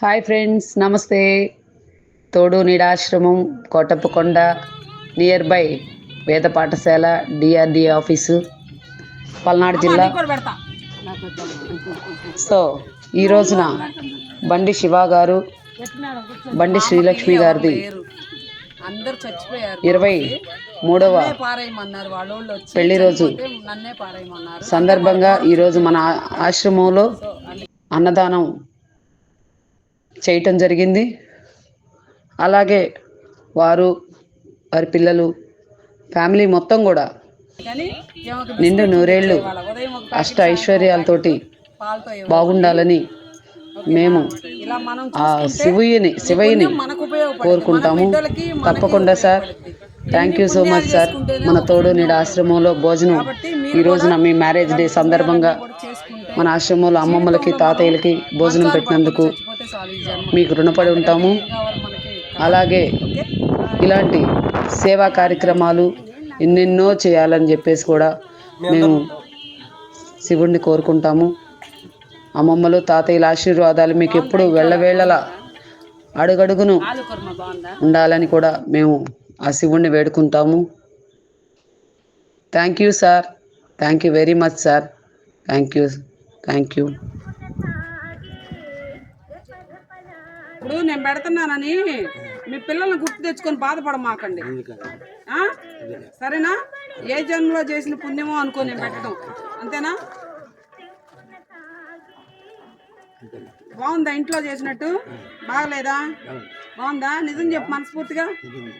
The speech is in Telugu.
హాయ్ ఫ్రెండ్స్ నమస్తే. తోడు నీడాశ్రమం కోటప్పకొండ నియర్ బై వేద పాఠశాల డిఆర్డి ఆఫీసు పల్నాడు జిల్లా. సో ఈ రోజున బండి శివ గారు బండి శ్రీలక్ష్మి గారిది అందరు చచ్చిపోయారు. ఇరవై మూడవ పారేయమన్నారు వాళ్ళోళ్ళు పెళ్ళి రోజు సందర్భంగా ఈరోజు మన ఆశ్రమంలో అన్నదానం చేయటం జరిగింది. అలాగే వారు వారి పిల్లలు ఫ్యామిలీ మొత్తం కూడా నిండు నూరేళ్ళు అష్ట ఐశ్వర్యాలతోటి బాగుండాలని మేము ఆ శివుని శివయ్యని కోరుకుంటాము. తప్పకుండా sir. Thank you so much sir మన తోడు నీడ ఆశ్రమంలో భోజనం ఈ రోజున మీ మ్యారేజ్ డే సందర్భంగా మన ఆశ్రమంలో అమ్మమ్మలకి తాతయ్యలకి భోజనం పెట్టినందుకు మీకు రుణపడి ఉంటాము. అలాగే ఇలాంటి సేవా కార్యక్రమాలు ఎన్నెన్నో చేయాలని చెప్పేసి కూడా మేము శివుణ్ణి కోరుకుంటాము. అమ్మమ్మలు తాతయ్యల ఆశీర్వాదాలు మీకు ఎప్పుడు వెళ్ళవేళ్ళలా అడుగడుగును ఉండాలని కూడా మేము ఆ శివుణ్ణి వేడుకుంటాము. Thank you sir thank you very much sir thank you thank you ఇప్పుడు నేను పెడుతున్నానని మీ పిల్లల్ని గుర్తు తెచ్చుకొని బాధపడమాకండి? సరేనా? ఏ జన్మలో చేసిన పుణ్యమో అనుకో నేను పెట్టడం. అంతేనా? బాగుందా ఇంట్లో చేసినట్టు? బాగలేదా? బాగుందా. నిజం చెప్పు మనస్ఫూర్తిగా.